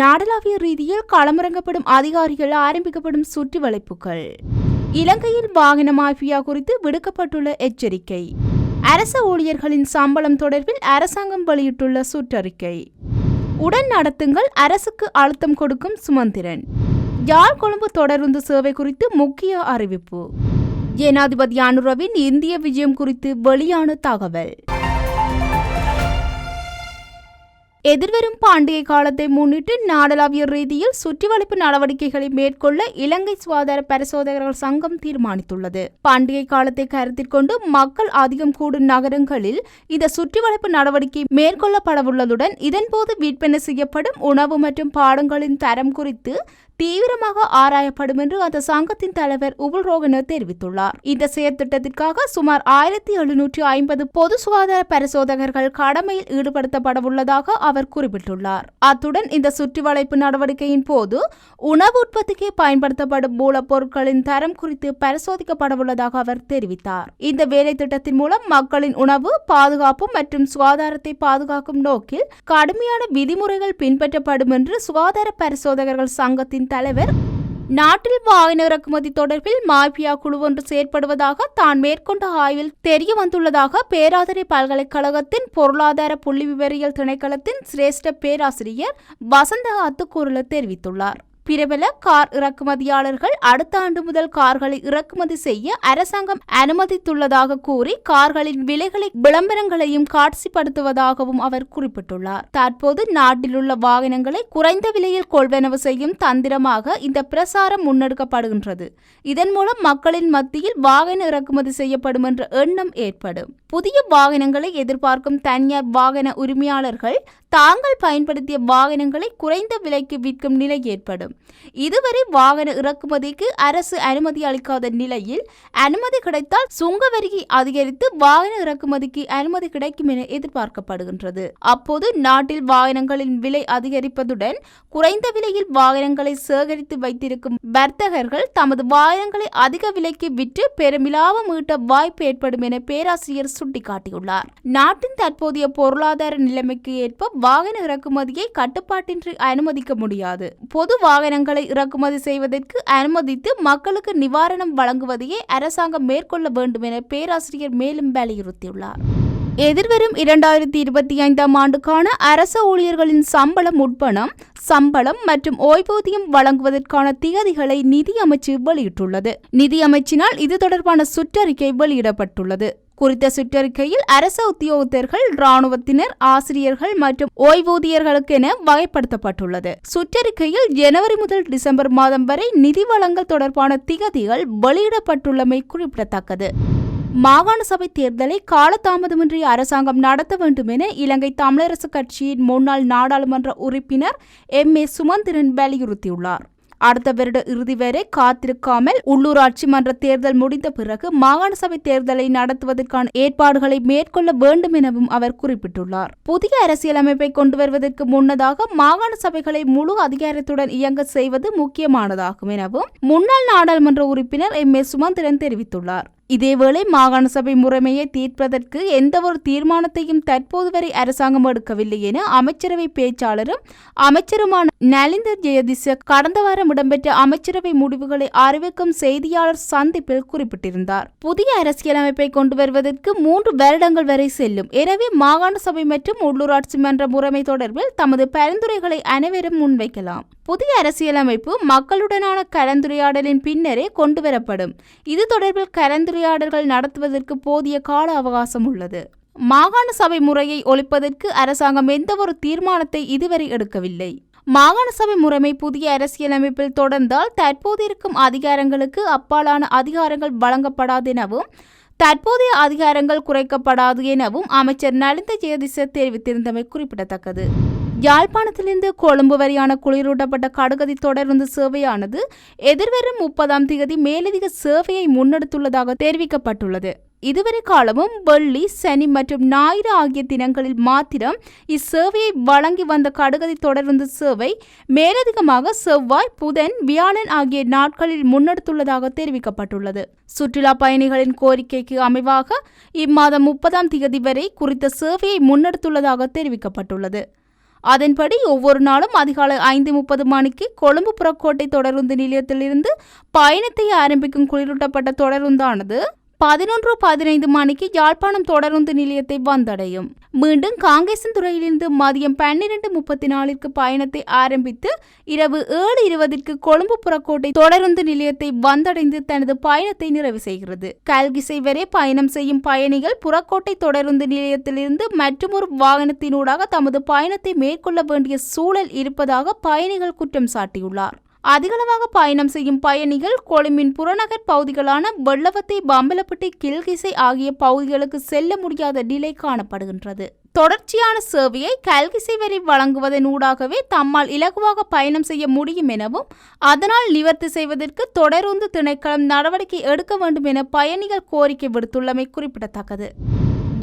நாடளாவிய ரீதியில் களமிறங்கப்படும் அதிகாரிகள் ஆரம்பிக்கப்படும் சுற்றி வளைப்புகள் இலங்கையில் வாகன மாஃபியா குறித்து விடுக்கப்பட்டுள்ள எச்சரிக்கை. அரச ஊழியர்களின் சம்பளம் தொடர்பில் அரசாங்கம் வெளியிட்டுள்ள சுற்றறிக்கை. உடன் நடத்துங்கள் அரசுக்கு அழுத்தம் கொடுக்கும் சுமந்திரன். யாழ் கொழும்பு தொடருந்து சேவை குறித்து முக்கிய அறிவிப்பு. ஜனாதிபதி அனுரவின் இந்திய விஜயம் குறித்து வெளியான தகவல். எதிர்வரும் பாண்டிகை காலத்தை முன்னிட்டு நாடளாவிய ரீதியில் சுற்றிவளைப்பு நடவடிக்கைகளை மேற்கொள்ள இலங்கை சுகாதார பரிசோதகர்கள் சங்கம் தீர்மானித்துள்ளது. பாண்டிகை காலத்தை கருத்தில் கொண்டு மக்கள் அதிகம் கூடும் நகரங்களில் இந்த சுற்றிவளைப்பு நடவடிக்கை மேற்கொள்ளப்படவுள்ளதுடன் இதன்போது விற்பனை செய்யப்படும் உணவு மற்றும் பாடங்களின் தரம் குறித்து தீவிரமாக ஆராயப்படும் என்று அந்த சங்கத்தின் தலைவர் உபுல் ரோகன தெரிவித்துள்ளார். இந்த செயற்திட்டத்திற்காக சுமார் ஆயிரத்தி எழுநூற்றி ஐம்பது பொது சுகாதார பரிசோதகர்கள் கடமையில் ஈடுபடுத்தப்படவுள்ளதாக அவர் குறிப்பிட்டுள்ளார். அத்துடன் இந்த சுற்றி வளைப்பு நடவடிக்கையின் போது உணவு உற்பத்திக்கு பயன்படுத்தப்படும் மூலப்பொருட்களின் தரம் குறித்து பரிசோதிக்கப்படவுள்ளதாக அவர் தெரிவித்தார். இந்த வேலை திட்டத்தின் மூலம் மக்களின் உணவு பாதுகாப்பு மற்றும் சுகாதாரத்தை பாதுகாக்கும் நோக்கில் கடுமையான விதிமுறைகள் பின்பற்றப்படும் என்று சுகாதார பரிசோதகர்கள் சங்கத்தின் தலைவர் நாட்டில் வாகன இறக்குமதி தொடர்பில் மாஃபியா குழு ஒன்று செயற்படுவதாக தான் மேற்கொண்ட ஆய்வில் தெரிய வந்துள்ளதாக பேராதரி பல்கலைக்கழகத்தின் பொருளாதார புள்ளி விவரியல் திணைக்களத்தின் சிரேஷ்ட பேராசிரியர் வசந்த அத்துக்கூறல தெரிவித்துள்ளார். பிரபல கார் இறக்குமதியாளர்கள் அடுத்த ஆண்டு முதல் கார்களை இறக்குமதி செய்ய அரசாங்கம் அனுமதித்துள்ளதாக கூறி கார்களின் விலைகளை விளம்பரங்களையும் காட்சிப்படுத்துவதாகவும் அவர் குறிப்பிட்டுள்ளார். தற்போது நாட்டில் உள்ள வாகனங்களை குறைந்த விலையில் கொள்வனவு செய்யும் தந்திரமாக இந்த பிரசாரம் முன்னெடுக்கப்படுகின்றது. இதன் மூலம் மக்களின் மத்தியில் வாகன இறக்குமதி செய்யப்படும் என்ற எண்ணம் ஏற்படும். புதிய வாகனங்களை எதிர்பார்க்கும் தனியார் வாகன உரிமையாளர்கள் தாங்கள் பயன்படுத்திய வாகனங்களை குறைந்த விலைக்கு விற்கும் நிலை ஏற்படும். இதுவரை வாகன இறக்குமதிக்கு அரசு அனுமதி அளிக்காத நிலையில் அனுமதி கிடைத்தால் சுங்க வரியை அதிகரித்து வாகன இறக்குமதிக்கு அனுமதி கிடைக்கும் என எதிர்பார்க்கப்படுகின்றது. அப்போது நாட்டில் வாகனங்களின் விலை அதிகரிப்பதுடன் குறைந்த விலையில் வாகனங்களை சேகரித்து வைத்திருக்கும் வர்த்தகர்கள் தமது வாகனங்களை அதிக விலைக்கு விற்று பெரும் லாபம் ஈட்ட வாய்ப்பு ஏற்படும் என பேராசிரியர் சுட்டிக்காட்டியுள்ளார். நாட்டின் தற்போதைய பொருளாதார நிலைமைக்கு ஏற்ப வாகன இறக்குமதியை கட்டுப்பாட்டின்றி அனுமதிக்க முடியாது. பொது வாகனங்களை இறக்குமதி செய்வதற்கு அனுமதித்து மக்களுக்கு நிவாரணம் வழங்குவதையே அரசாங்கம் மேற்கொள்ள வேண்டும் என பேராசிரியர் மேலும் வலியுறுத்தியுள்ளார். எதிர்வரும் இரண்டாயிரத்தி இருபத்தி ஐந்தாம் ஆண்டுக்கான அரச ஊழியர்களின் சம்பளம் உட்பணம் சம்பளம் மற்றும் ஓய்வூதியம் வழங்குவதற்கான திகதிகளை நிதியமைச்சு வெளியிட்டுள்ளது. நிதியமைச்சினால் இது தொடர்பான சுற்றறிக்கை வெளியிடப்பட்டுள்ளது. குறித்த சுற்றறிக்கையில் அரச உத்தியோகத்தர்கள் இராணுவத்தினர் ஆசிரியர்கள் மற்றும் ஓய்வூதியர்களுக்கென வகைப்படுத்தப்பட்டுள்ளது. சுற்றறிக்கையில் ஜனவரி முதல் டிசம்பர் மாதம் வரை நிதி வழங்கல் தொடர்பான திகதிகள் வெளியிடப்பட்டுள்ளமை குறிப்பிடத்தக்கது. மாகாண சபை தேர்தலை காலதாமதமின்றி அரசாங்கம் நடத்த வேண்டும் என இலங்கை தமிழரசு கட்சியின் முன்னாள் நாடாளுமன்ற உறுப்பினர் எம் ஏ சுமந்திரன் வலியுறுத்தியுள்ளார். அடுத்த வருட இறுதி வரை காத்திருக்காமல் உள்ளூராட்சி மன்ற தேர்தல் முடிந்த பிறகு மாகாண சபை தேர்தலை நடத்துவதற்கான ஏற்பாடுகளை மேற்கொள்ள வேண்டும் எனவும் அவர் குறிப்பிட்டுள்ளார். புதிய அரசியலமைப்பை கொண்டு வருவதற்கு முன்னதாக மாகாண சபைகளை முழு அதிகாரத்துடன் இயங்க செய்வது முக்கியமானதாகும் எனவும் முன்னாள் நாடாளுமன்ற உறுப்பினர் எம். ஏ சுமந்திரன் தெரிவித்துள்ளார். இதேவேளை மாகாண சபை முறைமையை தீர்ப்பதற்கு எந்தவொரு தீர்மானத்தையும் தற்போது வரை அரசாங்கம் எடுக்கவில்லை என அமைச்சரவை பேச்சாளரும் அமைச்சருமான நலிந்தர் ஜெயதிச கடந்த வாரம் இடம்பெற்ற அமைச்சரவை முடிவுகளை அறிவிக்கும் செய்தியாளர் சந்திப்பில் குறிப்பிட்டிருந்தார். புதிய அரசியலமைப்பை கொண்டு வருவதற்கு மூன்று வருடங்கள் வரை செல்லும். எனவே மாகாண சபை மற்றும் உள்ளூராட்சி மன்ற முறைமை தொடர்பில் தமது பரிந்துரைகளை அனைவரும் முன்வைக்கலாம். புதிய அரசியலமைப்பு மக்களுடனான கலந்துரையாடலின் பின்னரே கொண்டுவரப்படும். இது தொடர்பில் கலந்துரையாடல்கள் நடத்துவதற்கு போதிய கால அவகாசம் உள்ளது. மாகாண சபை முறையை ஒழிப்பதற்கு அரசாங்கம் எந்தவொரு தீர்மானத்தை இதுவரை எடுக்கவில்லை. மாகாண சபை முறைமை புதிய அரசியலமைப்பில் தொடர்ந்தால் தற்போது இருக்கும் அதிகாரங்களுக்கு அப்பாலான அதிகாரங்கள் வழங்கப்படாதெனவும் தற்போதைய அதிகாரங்கள் குறைக்கப்படாது எனவும் அமைச்சர் நலிந்த ஜெயதிச தெரிவித்திருந்தமை குறிப்பிடத்தக்கது. யாழ்ப்பாணத்திலிருந்து கொழும்பு வரையான குளிரூட்டப்பட்ட கடுகதி தொடர்ந்து சேவையானது எதிர்வரும் முப்பதாம் தேதி மேலதிக சேவையை முன்னெடுத்துள்ளதாக தெரிவிக்கப்பட்டுள்ளது. இதுவரை காலமும் வெள்ளி சனி மற்றும் ஞாயிறு ஆகிய தினங்களில் மாத்திரம் இச்சேவையை வழங்கி வந்த கடுகதி தொடர்ந்து சேவை மேலதிகமாக செவ்வாய் புதன் வியாழன் ஆகிய நாட்களில் முன்னெடுத்துள்ளதாக தெரிவிக்கப்பட்டுள்ளது. சுற்றுலா பயணிகளின் கோரிக்கைக்கு அமைவாக இம்மாதம் முப்பதாம் தேதி வரை குறித்த சேவையை முன்னெடுத்துள்ளதாக தெரிவிக்கப்பட்டுள்ளது. அதன்படி ஒவ்வொரு நாளும் அதிகாலை ஐந்து முப்பது மணிக்கு கொழும்பு புறக்கோட்டை தொடருந்து நிலையத்திலிருந்து பயணத்தை ஆரம்பிக்கும் குளிரூட்டப்பட்ட தொடருந்தானது. பதினொன்று பதினைந்து மணிக்கு யாழ்ப்பாணம் தொடருந்து நிலையத்தை வந்தடையும். மீண்டும் காங்கேசன் துறையிலிருந்து மதியம் பன்னிரண்டு முப்பத்தி நாலிற்கு பயணத்தை ஆரம்பித்து இரவு ஏழு இருபதிற்கு கொழும்பு புறக்கோட்டை தொடருந்து நிலையத்தை வந்தடைந்து தனது பயணத்தை நிறைவு செய்கிறது. கல்கிசை வரை பயணம் செய்யும் பயணிகள் புறக்கோட்டை தொடருந்து நிலையத்திலிருந்து மற்றொரு வாகனத்தினூடாக தமது பயணத்தை மேற்கொள்ள வேண்டிய சூழல் இருப்பதாக பயணிகள் குற்றம் சாட்டியுள்ளார். அதிகளவாக பயணம் செய்யும் பயணிகள் கொழும்பின் புறநகர் பகுதிகளான வெள்ளவத்தை பம்பலப்பட்டி கில்கிசை ஆகிய பகுதிகளுக்கு செல்ல முடியாத நிலை காணப்படுகின்றது. தொடர்ச்சியான சேவையை கல்கிசை வரை வழங்குவதன் ஊடாகவே தம்மால் இலகுவாக பயணம் செய்ய முடியும் எனவும் அதனால் நிவர்த்தி செய்வதற்கு தொடருந்து திணைக்களம் நடவடிக்கை எடுக்க வேண்டும் என பயணிகள் கோரிக்கை விடுத்துள்ளமை குறிப்பிடத்தக்கது.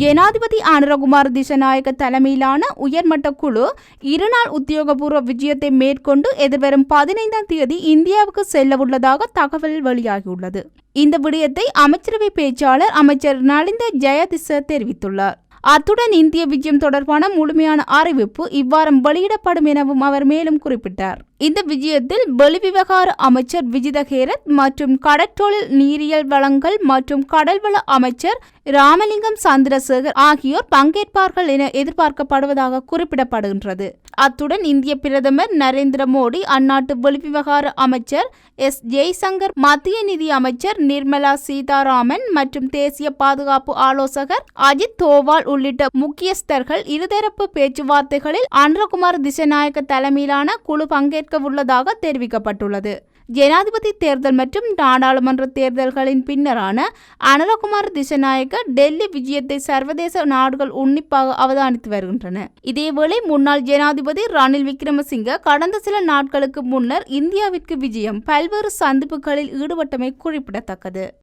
ஜனாதிபதி ஆனரகுமார் திசநாயக தலைமையிலான உயர்மட்ட குழு இருநாள் உத்தியோகபூர்வ விஜயத்தை மேற்கொண்டு எதிர்வரும் பதினைந்தாம் தேதி இந்தியாவுக்கு செல்லவுள்ளதாக தகவல் வெளியாகியுள்ளது. இந்த விடயத்தை அமைச்சரவை பேச்சாளர் அமைச்சர் நலிந்த ஜெயதிச தெரிவித்துள்ளார். அத்துடன் இந்திய விஜயம் தொடர்பான முழுமையான அறிவிப்பு இவ்வாரம் வெளியிடப்படும் எனவும் அவர் மேலும் குறிப்பிட்டார். இந்த விஜயத்தில் வெளிவிவகார அமைச்சர் விஜித ஹேரத் மற்றும் கடற்றொழில் நீரியல் வளங்கள் மற்றும் கடல்வள அமைச்சர் ராமலிங்கம் சந்திரசேகர் ஆகியோர் பங்கேற்பார்கள் என எதிர்பார்க்கப்படுவதாக குறிப்பிடப்படுகின்றது. அத்துடன் இந்திய பிரதமர் நரேந்திர மோடி அந்நாட்டு வெளிவிவகார அமைச்சர் எஸ். ஜெய்சங்கர் மத்திய நிதி அமைச்சர் நிர்மலா சீதாராமன் மற்றும் தேசிய பாதுகாப்பு ஆலோசகர் அஜித் தோவால் உள்ளிட்ட முக்கியஸ்தர்கள் இருதரப்பு பேச்சுவார்த்தைகளில் அன்றகுமார் திசநாயக்க தலைமையிலான குழு பங்கேற்க உள்ளதாக தெரிவிக்கப்பட்டுள்ளது. ஜனாதிபதி தேர்தல் மற்றும் நாடாளுமன்ற தேர்தல்களின் பின்னரான அனலகுமார் திசநாயக்க டெல்லி விஜயத்தை சர்வதேச நாடுகள் உன்னிப்பாக அவதானித்து வருகின்றன. இதேவேளை முன்னாள் ஜனாதிபதி ரணில் விக்ரமசிங்க கடந்த சில நாட்களுக்கு முன்னர் இந்தியாவிற்கு விஜயம் பல்வேறு சந்திப்புகளில் ஈடுபட்டமை குறிப்பிடத்தக்கது.